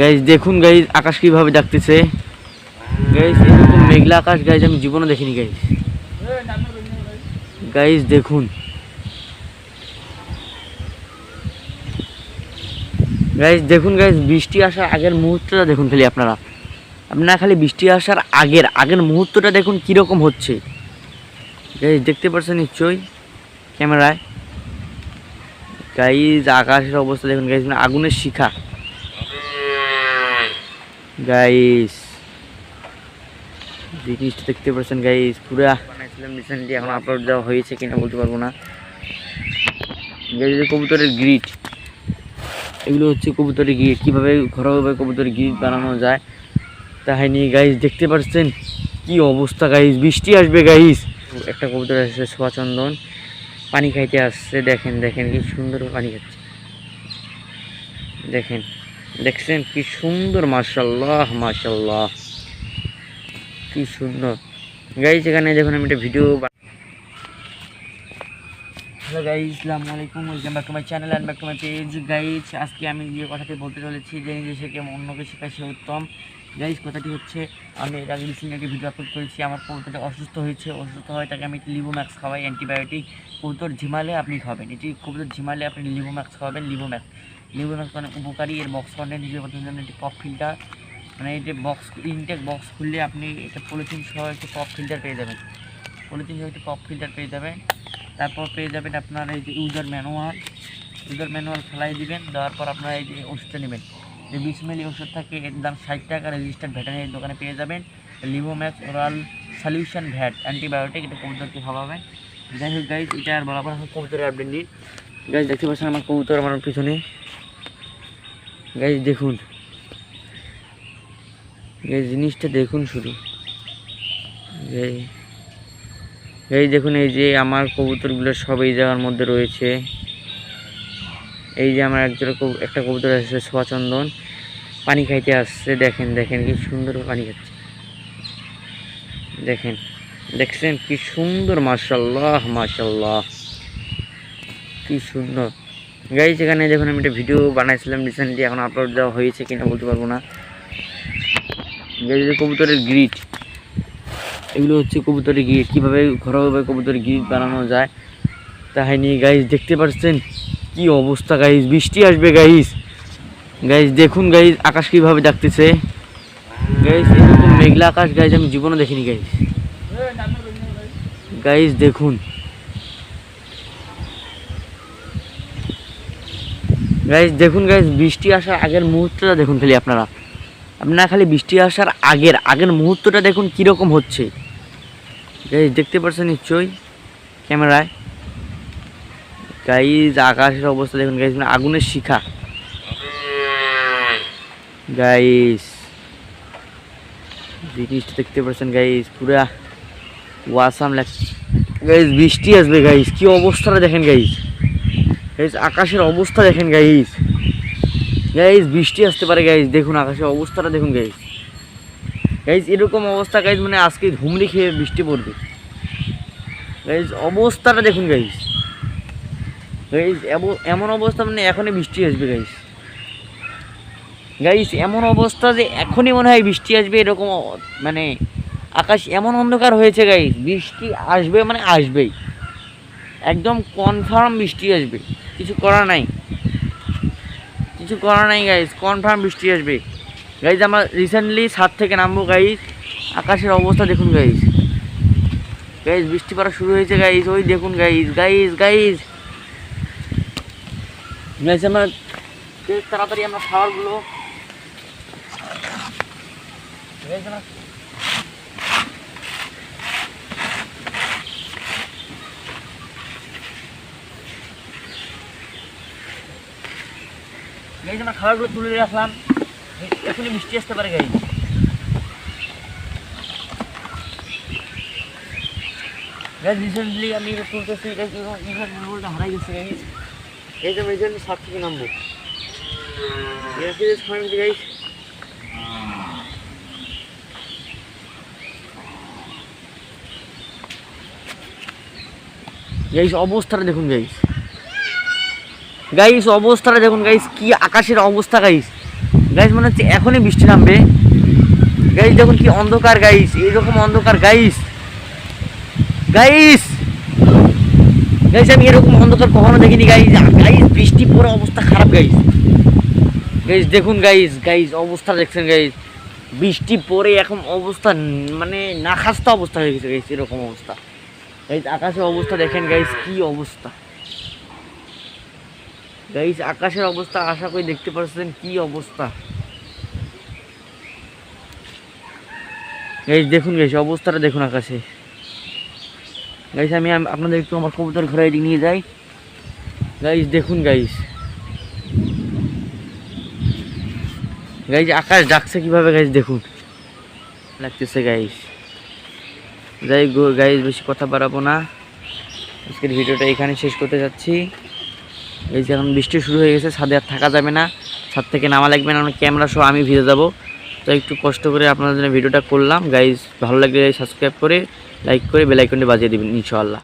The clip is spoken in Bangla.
গাইজ দেখুন গাইজ আকাশ কীভাবে ডাকতেছে। গাইজ এরকম মেঘলা আকাশ গাইজ আমি জীবনে দেখিনি গাইজ গাইজ দেখুন। গাইজ দেখুন গাইজ বৃষ্টি আসার আগের মুহূর্তটা দেখুন খালি আপনারা। আপনারা খালি বৃষ্টি আসার আগের আগের মুহূর্তটা দেখুন কীরকম হচ্ছে। গাইজ দেখতে পাচ্ছেন নিশ্চয়ই ক্যামেরায়। গাইজ আকাশের অবস্থা দেখুন গাইজ আগুনের শিখা। গাইস জিনিসটা দেখতে পাচ্ছেন গাইস পুরা। বানাইছিলাম রিসেন্টলি এখন আপলোড দেওয়া হয়েছে কিনা বলতে পারব না। এই কবুতরের গ্রিট এগুলো হচ্ছে কবুতরের গ্রিট কীভাবে ঘরোয়াভাবে কবুতরের গ্রিট বানানো যায় তাই নিয়ে গাইস দেখতে পাচ্ছেন কি অবস্থা গাইস বৃষ্টি আসবে গাইস একটা কবুতর আসছে সোয়াচন্দন পানি খাইতে আসছে, দেখেন দেখেন, কি সুন্দর পানি খাচ্ছে। দেখেন। দেখছেন কি সুন্দর মার্শাল্লাহ মার্শাল্লাহ কি সুন্দর। গাইজ এখানে যখন আমি একটা ভিডিও হ্যালো গাইজ আসসালামু আলাইকুম welcome back to my channel and back to my page guys আজকে আমি যে কথাটি বলতে চলেছি, যে নিজে শেখে অন্যকে শেখায় সে উত্তম। গাইজ কথাটি হচ্ছে, আমি এর আগে রিসেন্টলি একটি ভিডিও আপলোড করেছি, আমার কবুতরটা অসুস্থ হয়েছে, অসুস্থ হয় তাকে আমি লিবোম্যাক্স খাওয়াই অ্যান্টিবায়োটিক কবুতর ঝিমালে আপনি খাবেন। এটি কবুতর ঝিমালে আপনি লিবোম্যাক্স খাওয়াবেন লিবোম্যাক্স লিবোম্যাক্স মানে উপকারী, এর বক্স কন্টেন্ট হিসেবে বলতে জন্য একটি পপ ফিল্টার মানে এই যে বক্স ইনটেক বক্স খুললে আপনি একটা পলিথিন সহ একটি পপ ফিল্টার পেয়ে যাবেন। পলিথিন সহ একটি পপ ফিল্টার পেয়ে যাবেন। তারপর পেয়ে যাবেন আপনার এই যে ইউজার ম্যানুয়াল ইউজার ম্যানুয়াল ফেলাই দিবেন, দেওয়ার পর আপনারা এই যে ওষুধটা নেবেন। যে বিশ মিলি ওষুধ থাকে, এর দাম ষাট টাকা রেজিস্টার্ড ভ্যাটেনারি দোকানে পেয়ে যাবেন। Livomax oral solution vet antibiotic এটা কবুতরকে খাওয়াবেন? যাই হোক গাইজ এটা আর বলা বরাবর কবুতরের আপডেট নিন গাইজ দেখতে পাচ্ছেন আমার কবুতর আমার পিছনে। গাইজ, দেখুন। গাইজ, জিনিসটা দেখুন শুধু। এই এই দেখুন এই যে আমার কবুতরগুলো সব এই জায়গার মধ্যে রয়েছে। এই যে আমার একজোড়া একটা কবুতর আসছে সোয়াচন্দন পানি খাইতে আসছে, দেখেন দেখেন, কি সুন্দর পানি খাচ্ছে। দেখেন, দেখছেন কি সুন্দর মার্শাল্লাহ মার্শাল্লাহ কি সুন্দর। গাইজ এখানে যখন আমি একটা ভিডিও বানাইছিলাম রিসেন্টলি এখন আপলোড দেওয়া হয়েছে কিনা বলতে পারব না। গাইজ কবুতরের গ্রিট এগুলো হচ্ছে কবুতরের গ্রিট কীভাবে ঘরোয়াভাবে কবুতরের গ্রিট বানানো যায় তাই নিয়ে গাইজ দেখতে পাচ্ছেন কি অবস্থা গাইজ বৃষ্টি আসবে গাইজ গাইজ দেখুন গাইজ আকাশ কীভাবে ডাকতেছে। গাইজ এরকম মেঘলা আকাশ গাইজ আমি জীবনে দেখিনি গাইজ গাইজ দেখুন। গাইজ দেখুন গাইজ বৃষ্টি আসার আগের মুহূর্তটা দেখুন খালি আপনারা। আপনারা খালি বৃষ্টি আসার আগের আগের মুহূর্তটা দেখুন কীরকম হচ্ছে। গাইজ দেখতে পাচ্ছেন নিশ্চয়ই ক্যামেরায়। গাইজ আকাশের অবস্থা দেখুন গাইজ মানে আগুনের শিখা। গাইজ জিনিসটা দেখতে পাচ্ছেন গাইজ পুরা ওয়াসাম লাগছে। গাইজ বৃষ্টি আসবে গাইজ কি অবস্থাটা দেখেন গাইজ গাইজ আকাশের অবস্থা দেখেন গাইজ গাইজ বৃষ্টি আসতে পারে গাইজ দেখুন, আকাশের অবস্থাটা দেখুন গাইজ গাইজ এরকম অবস্থা গাইজ মানে আজকে ঘুমড়ি খেয়ে বৃষ্টি পড়বে। গাইজ অবস্থাটা দেখুন গাইজ গাইজ এমন অবস্থা মানে এখনই বৃষ্টি আসবে গাইজ গাইজ এমন অবস্থা যে এখনই মনে হয় বৃষ্টি আসবে, এরকম মানে আকাশ এমন অন্ধকার হয়েছে গাইজ বৃষ্টি আসবে মানে আসবেই। একদম কনফার্ম বৃষ্টি আসবে। কিছু করার নাই। কিছু করার নাই গাইজ কনফার্ম বৃষ্টি আসবে। গাইজ আমার রিসেন্টলি ছাদ থেকে নামবো গাইজ আকাশের অবস্থা দেখুন গাইজ গাইজ বৃষ্টি পড়া শুরু হয়েছে গাইজ ওই দেখুন গাইজ গাইজ গাইজ গাইজ আমরা তাড়াতাড়ি আমরা খাবারগুলো আমরা গাইজ খাবারগুলো তুলে রাখলাম এখনই মিষ্টি আসতে পারে গাইজ। গাইজ রিসেন্টলি আমি এটা তুলতেছি গাইজ হারাই গেছে গাইজ। এই যে আমি রিসেন্টলি সাত থেকে নামবো। গাইজ গাইজ অবস্থাটা দেখুন গাইজ। গাইস অবস্থাটা দেখুন গাইস কি আকাশের অবস্থা গাইস গাইস মনে হচ্ছে এখনই বৃষ্টি নামবে। গাইস দেখুন কি অন্ধকার গাইস এইরকম অন্ধকার গাইস গাইস গাইস আমি এরকম অন্ধকার কখনো দেখিনি গাইস গাইস বৃষ্টি পড়ে অবস্থা খারাপ গাইস গাইস দেখুন গাইস গাইস অবস্থা দেখছেন গাইস বৃষ্টি পড়ে এখন অবস্থা মানে নাখাস্তা অবস্থা হয়ে গেছে গাইস এরকম অবস্থা। গাইস আকাশের অবস্থা দেখেন গাইস কি অবস্থা। গাইস আকাশের অবস্থা, আশা করি দেখতে পাচ্ছেন কি অবস্থা। গাইস দেখুন গাইস অবস্থাটা দেখুন আকাশে। গাইস আমি আপনাদের একটু আমার কবুতর ঘরে এদিকে নিয়ে যাই। গাইস দেখুন গাইস গাইস আকাশ ডাকছে কীভাবে গাইস দেখুন। লাগতেছে গাইস যাই গাইস বেশি কথা বাড়াবো না। আজকের ভিডিওটা এখানে শেষ করতে যাচ্ছি। এই যে এখন বৃষ্টি শুরু হয়ে গেছে, ছাদে আর থাকা যাবে না। ছাদ থেকে নামা লাগবে না ক্যামেরা সহ আমি ভিজে যাব। তো একটু কষ্ট করে আপনাদের জন্য ভিডিওটা করলাম। গাইজ ভালো লাগলে সাবস্ক্রাইব করে লাইক করে বেলাইকনটি বাজিয়ে দেবেন, ইনশাআল্লাহ।